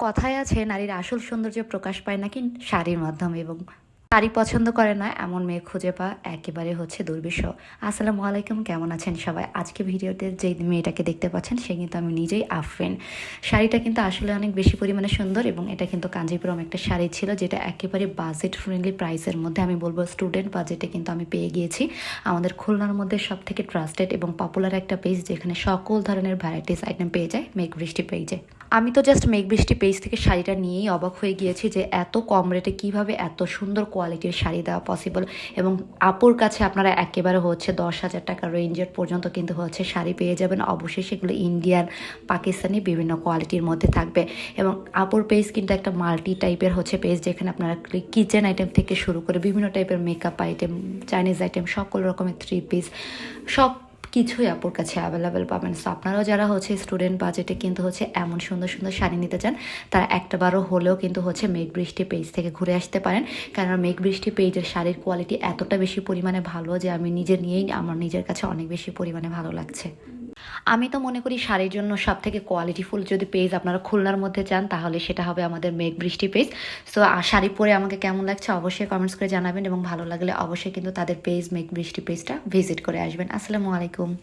কথায় আছে নারীর আসল সৌন্দর্য প্রকাশ পায় নাকি শাড়ির মাধ্যমে এবং শাড়ি পছন্দ করে না, এমন মেয়ে খুঁজে পাওয়া একেবারে হচ্ছে দুর্বিষহ আসসালামু আলাইকুম, কেমন আছেন সবাই? আজকে ভিডিওতে যে মেয়েটাকে দেখতে পাচ্ছেন, সে কিন্তু আমি নিজেই আফরিন। শাড়িটা কিন্তু আসলে অনেক বেশি পরিমাণে সুন্দর এবং এটা কিন্তু কাঞ্জিপুরম একটা শাড়ি ছিল, যেটা একেবারে বাজেট ফ্রেন্ডলি প্রাইসের মধ্যে আমি বলব স্টুডেন্ট বাজেটে কিন্তু আমি পেয়ে গিয়েছি। আমাদের খুলনার মধ্যে সব থেকে ট্রাস্টেড এবং পপুলার একটা পেজ যেখানে সকল ধরনের ভ্যারাইটিস আইটেম পেয়ে যায়, মেঘ বৃষ্টি পেয়ে যায় আমি তো জাস্ট মেঘ বৃষ্টি পেজ থেকে শাড়িটা নিয়েই অবাক হয়ে গিয়েছি যে এত কম রেটে কীভাবে এত সুন্দর কোয়ালিটির শাড়ি দেওয়া পসিবল এবং আপুর কাছে আপনারা একেবারে হচ্ছে দশ হাজার টাকা রেঞ্জের পর্যন্ত কিন্তু হচ্ছে শাড়ি পেয়ে যাবেন। অবশ্যই সেগুলো ইন্ডিয়ান পাকিস্তানি বিভিন্ন কোয়ালিটির মধ্যে থাকবে এবং আপুর পেজ কিন্তু একটা মাল্টি টাইপের হচ্ছে পেজ যেখানে আপনারা কিচেন আইটেম থেকে শুরু করে বিভিন্ন টাইপের মেকআপ আইটেম চাইনিজ আইটেম সকল রকমের থ্রি পিস সব কিছুই আপুর কাছে অ্যাভেলেবেল পাবেন সো আপনারাও যারা হচ্ছে স্টুডেন্ট বাজেটে কিন্তু হচ্ছে এমন সুন্দর সুন্দর শাড়ি নিতে চান, তারা একটা বারও হলেও কিন্তু হচ্ছে মেঘ বৃষ্টি পেজ থেকে ঘুরে আসতে পারেন। কেননা মেঘ বৃষ্টি পেজের শাড়ির কোয়ালিটি এতটা বেশি পরিমাণে ভালো যে আমি নিজে নিয়েই আমার নিজের কাছে অনেক বেশি পরিমাণে ভালো লাগছে। আমি তো মনে করি শাড়ির জন্য সব থেকে কোয়ালিটিফুল যদি পেজ আপনারা খুলনার মধ্যে চান, তাহলে সেটা হবে আমাদের মেঘ বৃষ্টি পেজ। সো শাড়ি পরে আমাকে কেমন লাগছে অবশ্যই কমেন্টস করে জানাবেন এবং ভালো লাগলে অবশ্যই কিন্তু তাদের পেজ মেঘ বৃষ্টি পেজটা ভিজিট করে আসবেন। আসসালামু আলাইকুম।